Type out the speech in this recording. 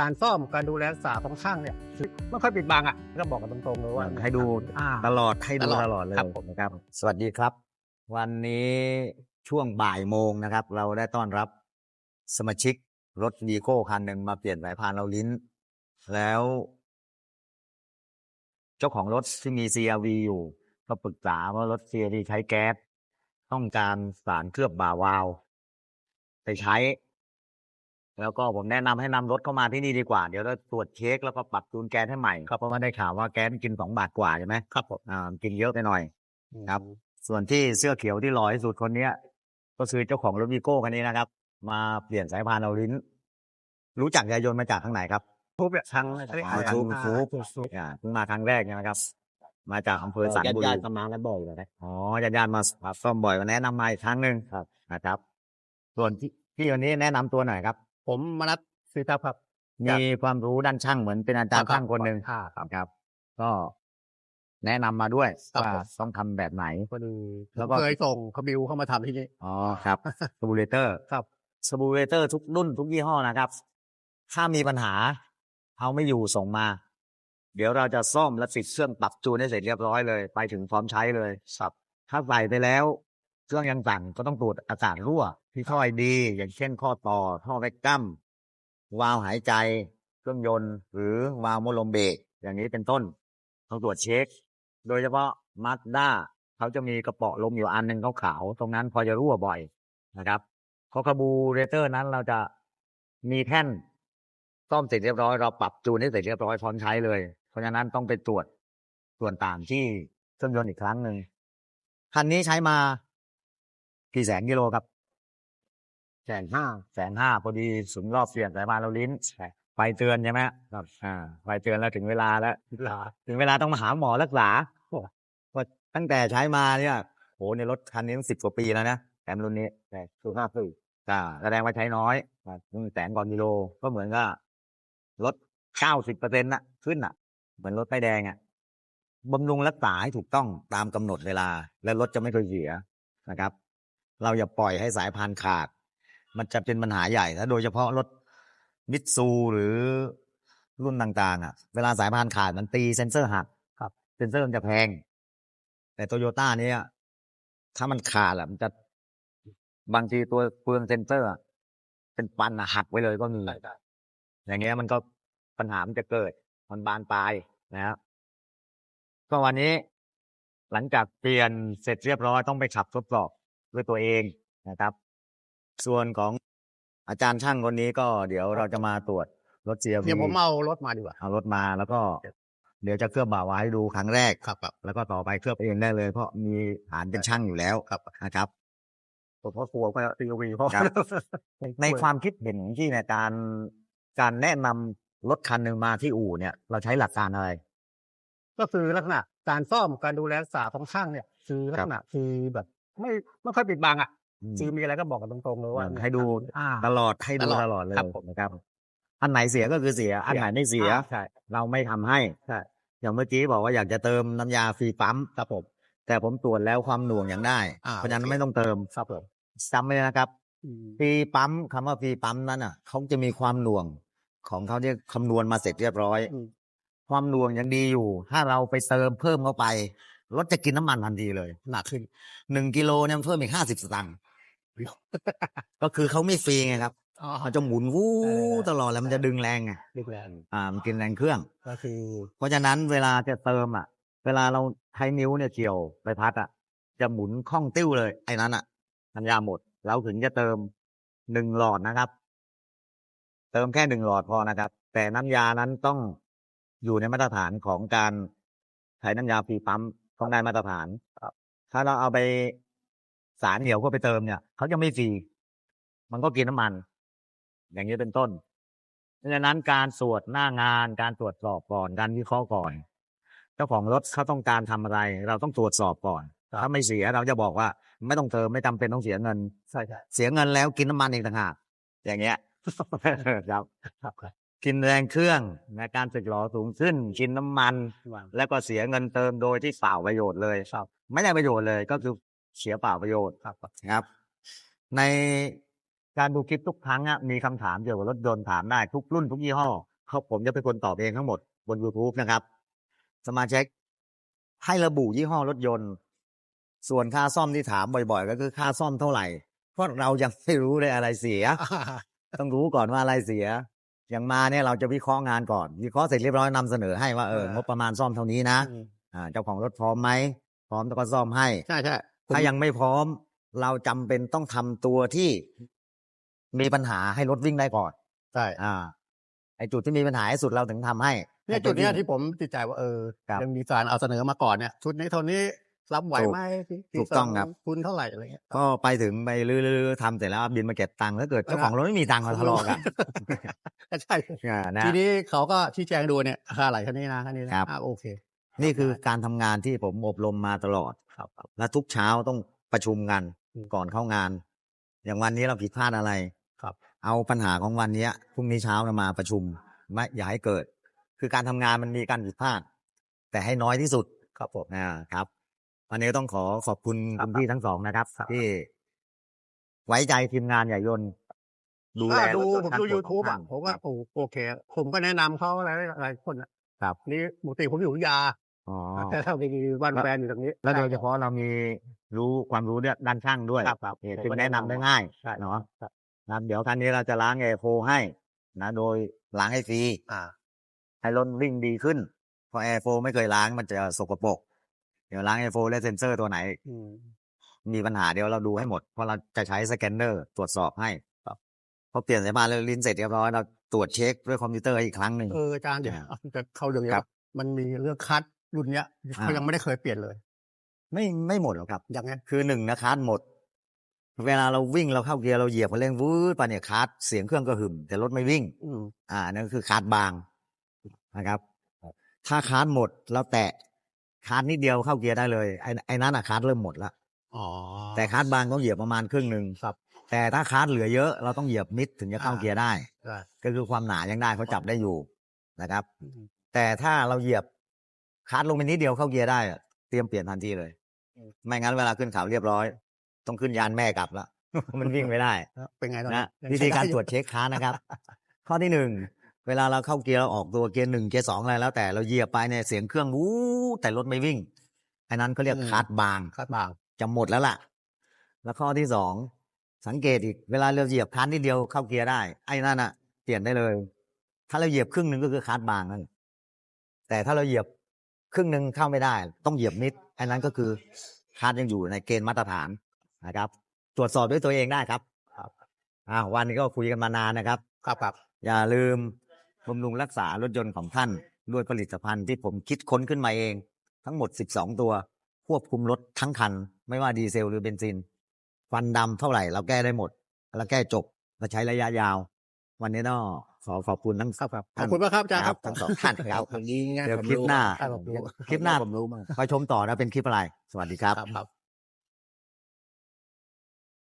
การซ่อมการดูแลรักษาของช่างเนี่ยไม่ค่อยปิดบังอะก็บอกกันตรงๆเลยว่าให้ดูอ่าตลอดให้ดูตลอดตลอดเลยครับผมนะครับ สวัสดีครับ วันนี้ช่วงบ่ายโมงนะครับ เราได้ต้อนรับสมาชิกรถวีโก้คันหนึ่งมาเปลี่ยนสายพานเราลิ้น แล้ว เจ้าของรถที่มี CRV อยู่ ก็ปรึกษาว่ารถ CRV ใช้แก๊สต้องการสารเคลือบบ่าวาล์วไปใช้ แล้วก็ผมแนะนำให้นำรถเข้ามาที่นี่ดีกว่า เดี๋ยวเราตรวจเช็คแล้วก็ปรับจูนแก๊สให้ใหม่ครับเพราะว่าได้ข่าวว่าแก๊สกินสองบาทกว่าใช่ไหมครับผมอ่ากินเยอะไปหน่อย ครับ ส่วนที่เสื้อเขียวที่หล่อที่สุดคนเนี้ย ก็คือเจ้าของรถวีโก้คันนี้นะครับ มาเปลี่ยนสายพานเอาลิ้น รู้จักยายยนต์มาจากทางไหนครับ ทุบเนี่ยทั้งอ๋อทุบทุบทุบอ่าเพิ่งมาครั้งแรกใช่ไหมครับ มาจากอำเภอสันบุรีญาติๆก็มากันบ่อยเลยนะ อ๋อญาติญาติๆมามาซ่อมบ่อยมาแนะนำมาอีกครั้งหนึ่งครับนะครับ ส่วนที่พี่วันนี้แนะนำตัวหน่อยครับ ผมมนัสศรีทัพครับ มีความรู้ด้านช่างเหมือนเป็นอาจารย์ช่างคนหนึ่งค่ะครับครับ ก็แนะนำมาด้วยครับว่าผมต้องทำแบบไหนพอดีแล้วก็เคยส่งขบิวเข้ามาทำที่นี่อ๋อครับสบูเลเตอร์ครับสบูเลเตอร์ทุกรุ่นทุกยี่ห้อนะครับ ถ้ามีปัญหาเอาไม่อยู่ส่งมา เดี๋ยวเราจะซ่อมและติดเครื่องปรับจูนให้เสร็จเรียบร้อยเลย ไปถึงพร้อมใช้เลยครับถ้าใส่ไปแล้ว เครื่องยังสั่นก็ต้องตรวจอากาศรั่ว ที่ท่อไอดี อย่างเช่นข้อต่อ ท่อแวกกัมวาล์วหายใจ เครื่องยนต์ หรือวาล์วโมลมเบรกอย่างนี้เป็นต้นต้องตรวจเช็ค โดยเฉพาะมาสด้าเขาจะมีกระเป๋อลมอยู่อันหนึ่งขาวๆตรงนั้นพอจะรั่วบ่อยนะครับเพราะคาบูเรเตอร์นั้นเราจะมีแท่นซ่อมเสร็จเรียบร้อยเราปรับจูนให้เสร็จเรียบร้อยพร้อมใช้เลย เพราะฉะนั้นต้องไปตรวจส่วนต่างที่เครื่องยนต์อีกครั้งหนึ่งคันนี้ใช้มากี่แสนกิโลครับ แสนห้าแสนห้าพอดีสุนรอบเปลี่ยนสายพานเราลิ้นไฟเตือนใช่ไหมครับอ่าไฟเตือนแล้วถึงเวลาแล้วหลาถึงเวลาต้องมาหาหมอรักษาโอ้เพราะตั้งแต่ใช้มาเนี่ยโหในรถคันนี้สิบกว่าปีแล้วนะแถมรุ่นนี้แต่คือห้าปีอ่าแสดงว่าใช้น้อยตั้งแสนกว่ากิโลก็เหมือนกับรถเก้าสิบเปอร์เซ็นต์ะขึ้นอะ เหมือนรถป้ายแดงอะบำรุงรักษาให้ถูกต้องตามกำหนดเวลา และรถจะไม่เคยเสียนะครับ เราอย่าปล่อยให้สายพานขาด มันจะเป็นปัญหาใหญ่ถ้าโดยเฉพาะรถมิตซูหรือรุ่นต่างๆอะ เวลาสายพานขาดมันตีเซ็นเซอร์หักครับ เซ็นเซอร์มันจะแพง แต่โตโยต้าเนี่ยถ้ามันขาดอะมันจะบางทีตัวเปลืองเซ็นเซอร์อะเป็นปันอะหักไว้เลยก็มีอย่างเงี้ยมันก็ปัญหามันจะเกิด มันบานปลายนะครับก็วันนี้หลังจากเปลี่ยนเสร็จเรียบร้อยต้องไปขับทดสอบด้วยตัวเองนะครับ ส่วนของอาจารย์ช่างคนนี้ก็เดี๋ยวเราจะมาตรวจรถเจียเดี๋ยวผมเอารถมาดีกว่า เอารถมาแล้วก็ เดี๋ยวจะเคลือบบ่าวไว้ให้ดูครั้งแรกครับครับ แล้วก็ต่อไปเคลือบเองได้เลย เพราะมีฐานเป็นช่างอยู่แล้วครับนะครับผมก็กลัวก็ตีวีเพราะครับ ในความคิดเห็นของที่ในการการแนะนำรถคันหนึ่งมาที่อู่เนี่ย เราใช้หลักการอะไร ก็คือลักษณะการซ่อมการดูแลรักษาของช่างเนี่ย คือลักษณะคือแบบ ไม่ไม่ค่อยปิดบังอะ อืมคือมีอะไรก็บอกกันตรงๆเลยว่าให้ดู อ่า ตลอดให้ดูตลอดตลอดเลยครับผม นะครับ อันไหนเสียก็คือเสีย อันไหนไม่เสียอ่าใช่ เราไม่ทำให้ ใช่ อย่างเมื่อกี้บอกว่าอยากจะเติมน้ำยาฟรีปั๊มครับผม แต่ผมตรวจแล้วความหน่วงยังได้ อ่าเพราะฉะนั้นโอเค ไม่ต้องเติมครับผมจำไว้นะครับ อืม ฟรีปั๊มคำว่าฟรีปั๊มนั้นอะเขาจะมีความหน่วงของเขาเนี่ยคำนวณมาเสร็จเรียบร้อย อืม ความหน่วงยังดีอยู่ ถ้าเราไปเติมเพิ่มเข้าไปรถจะกินน้ำมันทันทีเลยหนักขึ้นหนึ่งกิโลเนี่ยมันเพิ่มอีกห้าสิบสตางค์ ก็คือเขาไม่ฟรีไงครับอ๋อเขาจะหมุนวู้เออตลอดแล้วมันจะดึงแรงไงดึกแรงอ่ามันกินแรงเครื่อง ก็คือ เพราะฉะนั้นเวลาจะเติมอะ เวลาเราใช้นิ้วเนี่ยเกี่ยวใบพัดอะ จะหมุนคล่องติ้วเลยไอ้นั้นอะน้ำยาหมดเราถึงจะเติมหนึ่งหลอดนะครับ เติมแค่หนึ่งหลอดพอนะครับ แต่น้ำยานั้นต้องอยู่ในมาตรฐานของการใช้น้ำยาฟรีปั๊มต้องได้มาตรฐานถ้าเราเอาไป สารเหนียวก็ไปเติมเนี่ยเขาจะไม่ฟรีมันก็กินน้ำมัน อย่างนี้เป็นต้นเพราะฉะนั้นการตรวจหน้างานการตรวจสอบก่อนการวิเคราะห์ก่อน เจ้าของรถเขาต้องการทำอะไร เราต้องตรวจสอบก่อนถ้าไม่เสียเราจะบอกว่า ไม่ต้องเติมไม่จำเป็นต้องเสียเงินใช่ใช่เสียเงินแล้วกินน้ำมันเองต่างหากอย่างเงี้ยครับครับครับกินแรงเครื่องในการสึกหรอสูงขึ้นกินน้ำมัน แล้วก็เสียเงินเติมโดยที่เปล่าประโยชน์เลยครับไม่ได้ประโยชน์เลยก็คือ เสียเปล่าประโยชน์ครับครับ ในการดูคลิปทุกครั้งอะมีคำถามเกี่ยวกับรถยนต์ถามได้ทุกรุ่นทุกยี่ห้อเขาผมจะเป็นคนตอบเองทั้งหมดบน YouTube นะครับ สมาชิกให้ระบุยี่ห้อรถยนต์ ส่วนค่าซ่อมที่ถามบ่อย ๆ ก็คือค่าซ่อมเท่าไหร่ เพราะเรายังไม่รู้เลยอะไรเสีย ต้องรู้ก่อนว่าอะไรเสีย อย่างมาเนี่ยเราจะวิเคราะห์งานก่อนวิเคราะห์เสร็จเรียบร้อยนำเสนอให้ว่าเอออ่างงบประมาณซ่อมเท่านี้นะอืมอ่าเจ้าของรถพร้อมไหมพร้อมแล้วก็ซ่อมให้ใช่ใช่ผม ถ้ายังไม่พร้อม เราจำเป็นต้องทำตัวที่มีปัญหาให้รถวิ่งได้ก่อนใช่อ่าไอจุดที่มีปัญหาที่สุดเราถึงทำให้เนี่ยให้จุดเนี้ยวิ่งที่ผมติดใจว่าเออครับยังมีการเอาเสนอมาก่อนเนี่ยชุดนี้เท่านี้รับไหวถูกไหมที่ถูกต้องครับคุณเท่าไหร่อะไรเงี้ยก็ไปถึงไปลื้อๆทำเสร็จแล้วเอาบินมาเก็บตังค์ถ้าเกิดเจ้าของรถไม่มีตังค์มาทะเลาะกันก็ใช่อ่านะทีนี้เขาก็ชี้แจงดูเนี่ยค่าไหลคันนี้นะคันนี้นะครับอ่าโอเค นี่คือการทำงานที่ผมอบรมมาตลอดครับครับ และทุกเช้าต้องประชุมกันอืมก่อนเข้างาน อย่างวันนี้เราผิดพลาดอะไรครับ เอาปัญหาของวันเนี้ยพรุ่งนี้เช้าเรามาประชุมไม่อย่าให้เกิด คือการทำงานมันมีการผิดพลาด แต่ให้น้อยที่สุดครับผมอ่าครับวันนี้ต้องขอขอบคุณครับคุณพี่ทั้งสองนะครับครับ ที่ ไว้ใจทีมงานใหญ่ยนต์ดูแลอ่าดูรถผมทั้งดูหมยูขทูองบอะท่านผมว่าครับโอ้โอเค ผมก็แนะนำเขาอะไรหลายคนนะครับนี่ปกติผมอยู่ยา อ๋อแต่ถ้ามีบ้านแล้วแฟนอยู่ตรงนี้แล้วโดยเฉพาะเรามีรู้ความรู้เนี่ยด้านช่างด้วยครับครับเนี่ยผมจึงก็แนะนำได้ง่ายใช่เนาะครับนะครับเดี๋ยวครั้นี้เราจะล้างแอร์โฟให้นะโดยล้างให้ฟรีอ่าให้รถวิ่งดีขึ้นเพราะแอร์โฟไม่เคยล้างมันจะสกปรกเดี๋ยวล้างแอร์โฟและเซ็นเซอร์ตัวไหนอืมมีปัญหาเดี๋ยวเราดูให้หมด เพราะเราจะใช้สแกนเนอร์ตรวจสอบให้พอเปลี่ยนสายพานแล้วลินเสร็จเรียบร้อยเราตรวจเช็คด้วยคอมพิวเตอร์อีกครั้งหนึ่งเอออาจารย์เดี๋ยวอ่าเอาจะเข้าเรื่องนี้ครับมันมีเรื่องคัด รุ่นเนี้ยอ่าเขายังไม่ได้เคยเปลี่ยนเลย ไม่ไม่หมดหรอกครับ อย่างไงคือหนึ่งนะคาร์ดหมด เวลาเราวิ่งเราเข้าเกียร์เราเหยียบคันเร่งวืดไปเนี่ยคาร์ดเสียงเครื่องก็หึมแต่รถไม่วิ่งอืมอ่านั่นคือคาร์ดบางนะครับ ถ้าคาร์ดหมดเราแตะคาร์ดนิดเดียวเข้าเกียร์ได้เลยไอ้ไอ้นั้นอะคาร์ดเริ่มหมดแล้วอ๋อแต่คาร์ดบางต้องเหยียบประมาณครึ่งหนึ่งครับ แต่ถ้าคาร์ดเหลือเยอะเราต้องเหยียบมิดถึงจะเข้าอ่าเกียร์ได้ได้ ก็คือความหนายังได้เขาจับได้อยู่นะครับอืมแต่ถ้าเราเหยียบ คาร์ดลงไปนิดเดียวเข้าเกียร์ได้อะเตรียมเปลี่ยนทันทีเลย ไม่งั้นเวลาขึ้นเขาเรียบร้อย ต้องขึ้นยานแม่กลับแล้วมันวิ่งไม่ได้แล้วเป็นไงตอนนะนี้ยังวิใช้ธีได้การอยู่ตรวจเช็คค้านะครับ ข้อที่หนึ่งเวลาเราเข้าเกียร์เราออกตัวเกียร์หนึ่งเกียร์สองอะไรแล้วแต่เราเหยียบไปเนี่ยเสียงเครื่องวู้แต่รถไม่วิ่งอันนั้นเขาเรียกคาร์ดบางคัดบางจะหมดแล้วล่ะ แล้วข้อที่สองสังเกตอีกเวลาเราเหยียบคันนิดเดียวเข้าเกียร์ได้ไอ้นั่นอะ เปลี่ยนได้เลย ถ้าเราเหยียบครึ่งหนึ่งก็คือคัสบางนั่นแต่ถ้าเราเหยียบ ครึ่งหนึ่งเข้าไม่ได้ ต้องเหยียบมิดไอ้นั้นก็คือคัสยังอยู่ในเกณฑ์มาตรฐานนะครับ ตรวจสอบด้วยตัวเองได้ครับครับอ่าวันนี้ก็คุยกันมานานนะครับ ครับครับอย่าลืมบำรุงรักษารถยนต์ของท่านด้วยผลิตภัณฑ์ที่ผมคิดค้นขึ้นมาเอง ทั้งหมด 12 ตัว ควบคุมรถทั้งคัน ไม่ว่าดีเซลหรือเบนซินควันดำเท่าไหร่เราแก้ได้หมด เราแก้จบเราใช้ระยะยาว วันนี้ต้อง ขอขอบคุณทั้งครับครับขท่าอนบคุณมากครับอาจารย์ครับทั้งสองท่านครับวันนี้ง่ายเดี๋ยวผมคลิปรู้หน้าครับผมรู้คลิปหน้าผมรู้มากไปชมต่อนะเป็นคลิปอะไร สวัสดีครับครับครับ